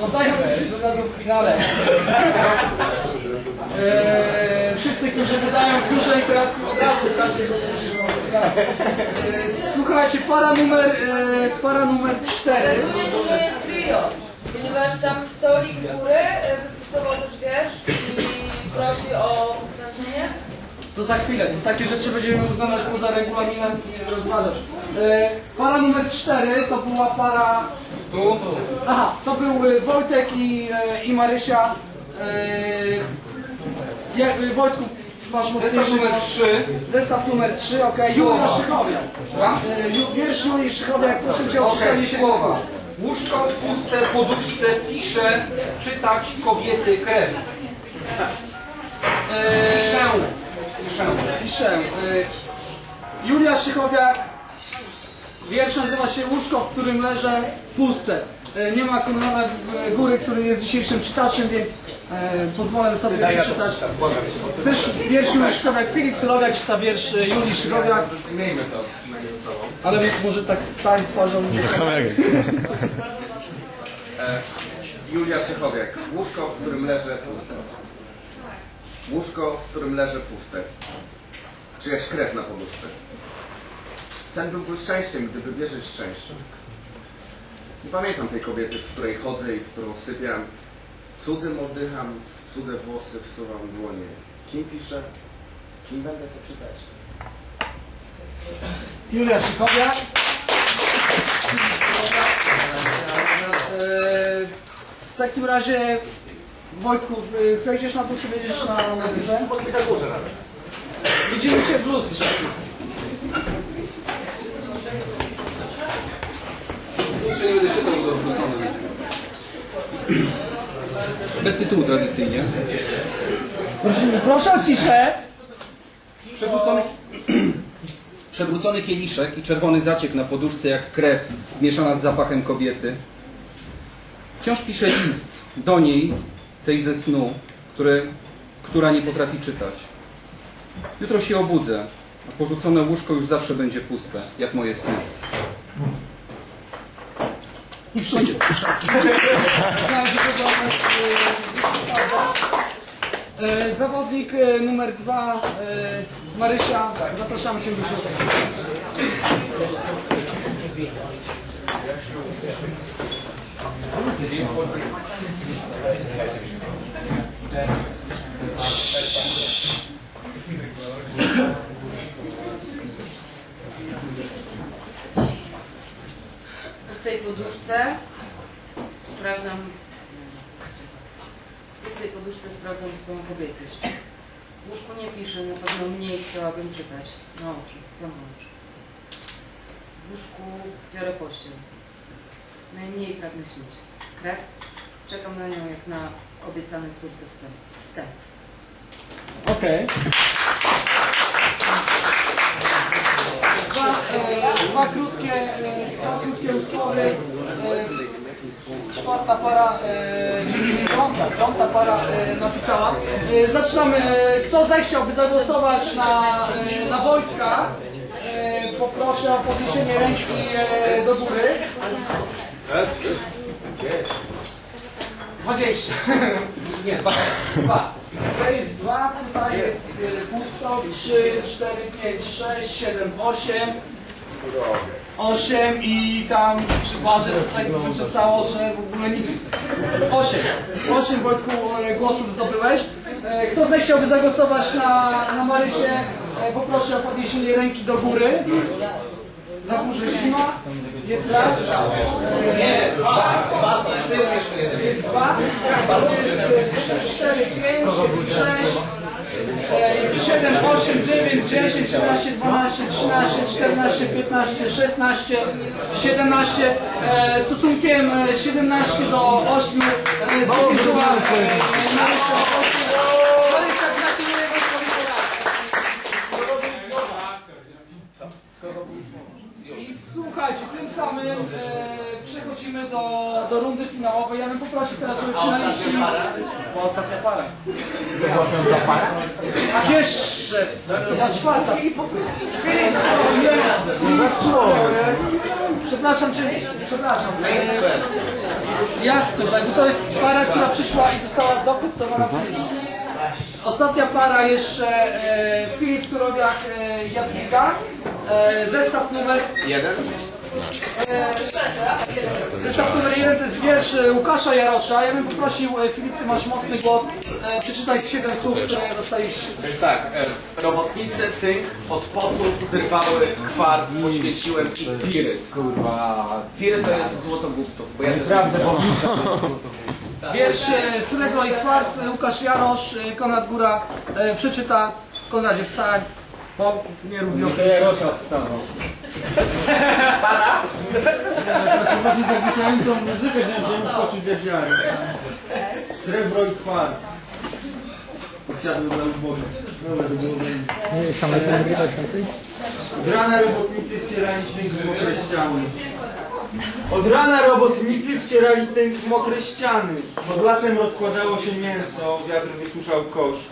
No zając się od razu w finale. Eee, wszyscy, którzy wydają klucze literackie od razu w każdej eee, Słuchajcie, para numer, eee, para numer 4. Rozumiem, że jest trio, ponieważ tam stolik z To za chwilę, to takie rzeczy będziemy uznawać poza regulaminem nie rozważać. E, para numer 4 to była para... Aha, to był e, Wojtek i, e, i Marysia. E, ja, e, Wojtku, masz mocniejszy... Zestaw numer 3. Zestaw numer 3, okej. Słowa. Szychowiak. Słucham? E, Ju- Wiersz Julii Szychowiak, proszę Cię o Okej, się słowa. Łóżko puste, poduszce pisze, czytać kobiety krew. Piszę. Piszę. Piszę. Y, Julia Szychowiak. Wiersz nazywa się Łóżko, w którym leżę puste. Y, Nie ma Konrada y, Góry, który jest dzisiejszym czytaczem, więc y, pozwolę sobie przeczytać. Też wiersz Julii Szychowiak. Filip Syrowiak czyta wiersz y, Julii Szychowiak, Miejmy to ale może tak stań twarzą. Julia Szychowiak. Łóżko, w którym leżę puste. Łóżko, w którym leżę puste. Czyjaś krew na poduszce. Sen byłby szczęściem, gdyby wierzyć szczęściu. Nie pamiętam tej kobiety, w której chodzę i z którą sypiam. Cudzym oddycham, w cudze włosy wsuwam dłonie. Kim piszę? Kim będę to czytać? Julia Szychowiak. Y, W takim razie Wojtku, y, zejdziesz na dół, czy będziesz na górze? Może być na górze nawet. Widzimy Cię w lustrze. Jeszcze nie będę czytał, bo wrócony będzie. Bez tytułu tradycyjnie. Prosimy, proszę o ciszę. Przewrócony, przewrócony kieliszek i czerwony zaciek na poduszce jak krew zmieszana z zapachem kobiety. Wciąż pisze list do niej, tej ze snu, które, która nie potrafi czytać. Jutro się obudzę, a porzucone łóżko już zawsze będzie puste, jak moje sny. I. E, Zawodnik e, numer dwa, e, Marysia, zapraszamy Cię do środka. W tej poduszce sprawdzam w tej poduszce sprawdzam swoją kobiecość. W łóżku nie piszę, na pewno mniej chciałabym czytać. Na oczy, to na oczy. W łóżku biorę pościel. Najmniej pragnę śnić. Krew? Czekam na nią jak na obiecany córce wstęp. wstęp. Okej. Dwa, e, dwa krótkie, e, dwa krótkie utwory. E, czwarta para, e, czyli piąta, piąta para e, napisała. E, zaczynamy. E, kto zechciałby zagłosować na, e, na Wojtka? E, poproszę o podniesienie ręki e, do góry. 20. Nie, dwa. dwa. To jest 2, tutaj jest y, pusto, 3, 4, 5, 6, 7, 8. 8 i tam przy barze tutaj wyczystało, że w ogóle nic. 8. 8 Wojtku e, głosów zdobyłeś. E, Kto zechciałby zagłosować na, na Marysię, e, poproszę o podniesienie ręki do góry. Na górze zima. Jest raz. Nie, dwa. Jest dwa. Jest e, trzy, cztery, pięć, sześć. e, Jest 7, 8, 9, 10, 11, 12, 13, 14, 15, 16, 17. E, Stosunkiem e, 17 do 8 e, zwyciężyła e, gratuluję Wojtkowi Polakowi. I słuchajcie, tym samym e, przechodzimy do, do rundy finałowej. Ja bym poprosił teraz, żeby finaliści... Była ostatnia para. A jeszcze! Ta czwarta. Przepraszam cię, przepraszam. E, jasne, bo to jest para, która przyszła i została później. Ostatnia para jeszcze e, Filip Surowiak, e, Jadwiga. E, zestaw numer Jeden. Zestaw numer jeden to jest wiersz e, Łukasza Jarosza. Ja bym poprosił, e, Filip, ty masz mocny głos, e, przeczytaj z siedem słów, które dostałeś. Więc tak, e, robotnice tych od potu zrywały kwarc, poświęciłem i piryt. Kurwa. Piryt to jest złotogłupców, bo ja też Wiersz e, Srebro i Kwarc, e, Łukasz Jarosz, e, Konrad Góra e, przeczyta. Konradzie wstań. Po, nie wioki. Jarosza wstawał. Para? Zobaczyć zadziwiającą muzykę, że będziemy poczuć jak wiarę. Srebro i kwarc. Odsiadłem na ubogie. Dobra, to było. Od rana robotnicy wcierali tynk w mokre ściany. Od rana robotnicy wcierali tynk w mokre ściany. Pod lasem rozkładało się mięso, wiatr wysuszał kość.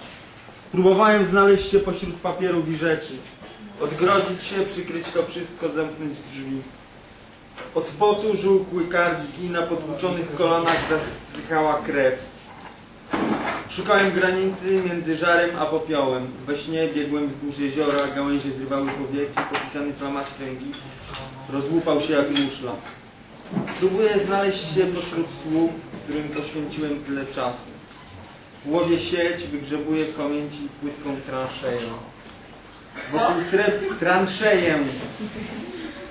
Próbowałem znaleźć się pośród papierów i rzeczy. Odgrodzić się, przykryć to wszystko, zamknąć drzwi. Od potu żółkły karki i na podłuczonych kolanach zasychała krew. Szukałem granicy między żarem a popiołem. We śnie biegłem wzdłuż jeziora, gałęzie zrywały powieki, popisany flamastwem gips. Rozłupał się jak muszla. Próbuję znaleźć się pośród słów, którym poświęciłem tyle czasu. Łowię sieć, wygrzebuję pamięci płytką transzeję. Wokół sreb... transzeję.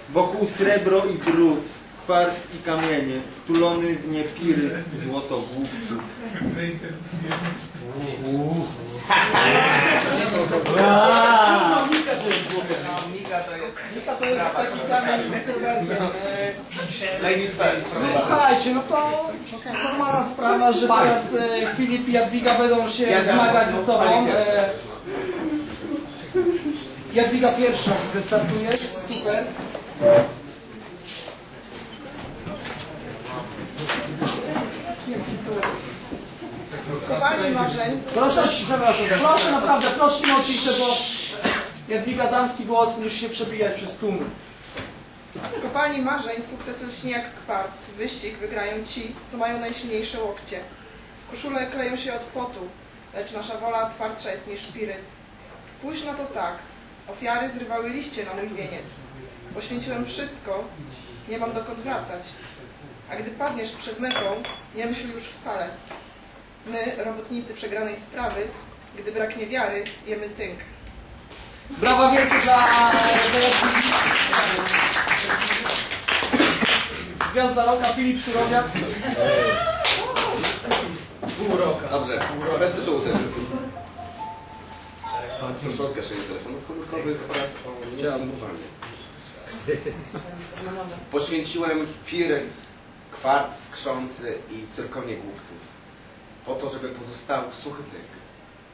Wokół srebro i drut, kwarc i kamienie, wtulony w nie piry złotogłupców. Mika to jest taki kamień. Słuchajcie, no to normalna sprawa, że teraz e, Filip i Jadwiga będą się zmagać ze sobą. E, Jadwiga pierwsza zestartuje, super. Kochani marzeń, Proszę, przepraszam, proszę naprawdę, proszę o ciszę, bo Jadwiga damski głos musi się przebijać przez tłumy. Kopalni marzeń sukces lśnie jak kwarc. Wyścig wygrają ci, co mają najsilniejsze łokcie. Koszule kleją się od potu, lecz nasza wola twardsza jest niż piryt. Spójrz na to tak. Ofiary zrywały liście na mój wieniec. Poświęciłem wszystko, nie mam dokąd wracać. A gdy padniesz przed metą, nie myśl już wcale. My, robotnicy przegranej sprawy, gdy braknie wiary, jemy tynk. Brawa wielkie dla, Jadwigi. Gwiazda roka Filip Surowiak. Dobrze, bez tytułu też. Proszę o zgaszenie telefonów komórkowych oraz o niefilmowanie. Poświęciłem piryt, kwarc skrzący i cyrkonie głupców. Po to, żeby pozostał suchy tyk,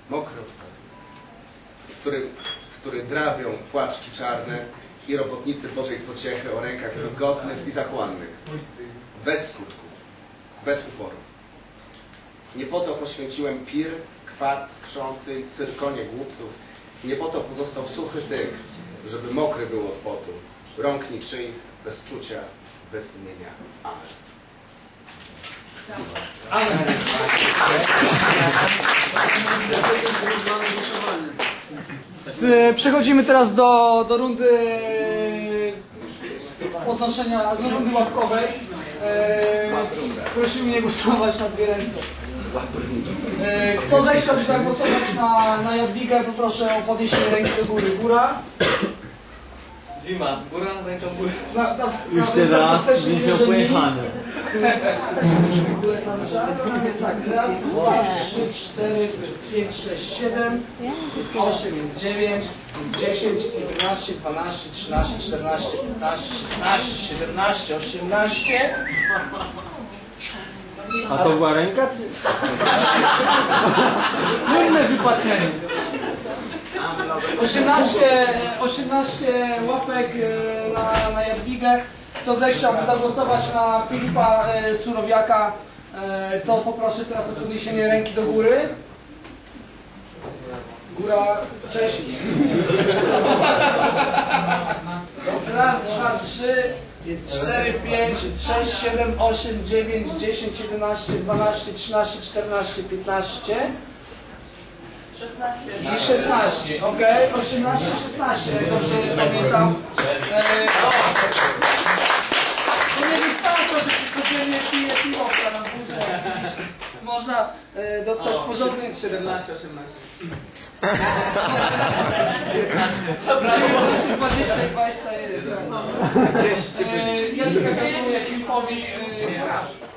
mokry od potu, w którym, który drabią płaczki czarne i robotnicy Bożej pociechy o rękach wygodnych i zachłannych. Bez skutku, bez uporu. Nie po to poświęciłem pirt, kwat skrzący, cyrkonie głupców. Nie po to pozostał suchy tyk, żeby mokry był od potu. Rąk niczyich, bez czucia, bez imienia. Amen. Z, przechodzimy teraz do, do rundy podnoszenia, do rundy łapkowej. E, prosimy nie głosować na dwie ręce. E, kto zechciałby zagłosować na, na Jadwigę, poproszę o podniesienie ręki do góry. Góra. Dima, góra, ręka w górę. Na, na, na, Jeszcze na, raz, też nie nie się pojechane. Raz, dwa, trzy, cztery, pięć, sześć, siedem, jest osiem, jest dziewięć, jest dziesięć, jest jedenaście, dwanaście, trzynaście, czternaście, piętnaście, szesnaście, siedemnaście, osiemnaście. A to była ręka. Słynne wypaczenie. 18, 18 łapek e, na, na Jadwigę. Kto zechciałby zagłosować na Filipa e, Surowiaka, e, to poproszę teraz o podniesienie ręki do góry. Góra. Jest raz, dwa, trzy, jest cztery, pięć, jest sześć, siedem, osiem, dziewięć, dziesięć, jedenaście, dwanaście, trzynaście, czternaście, piętnaście. I 16, okej, 18, 16, jak dobrze pamiętam. E, to nie wystarcza, że się codziennie pije piwo na górze. Można e, dostać porządny 17, 18. 19, 20 i 21. E, Ja tylko gratuluję Filipowi. e,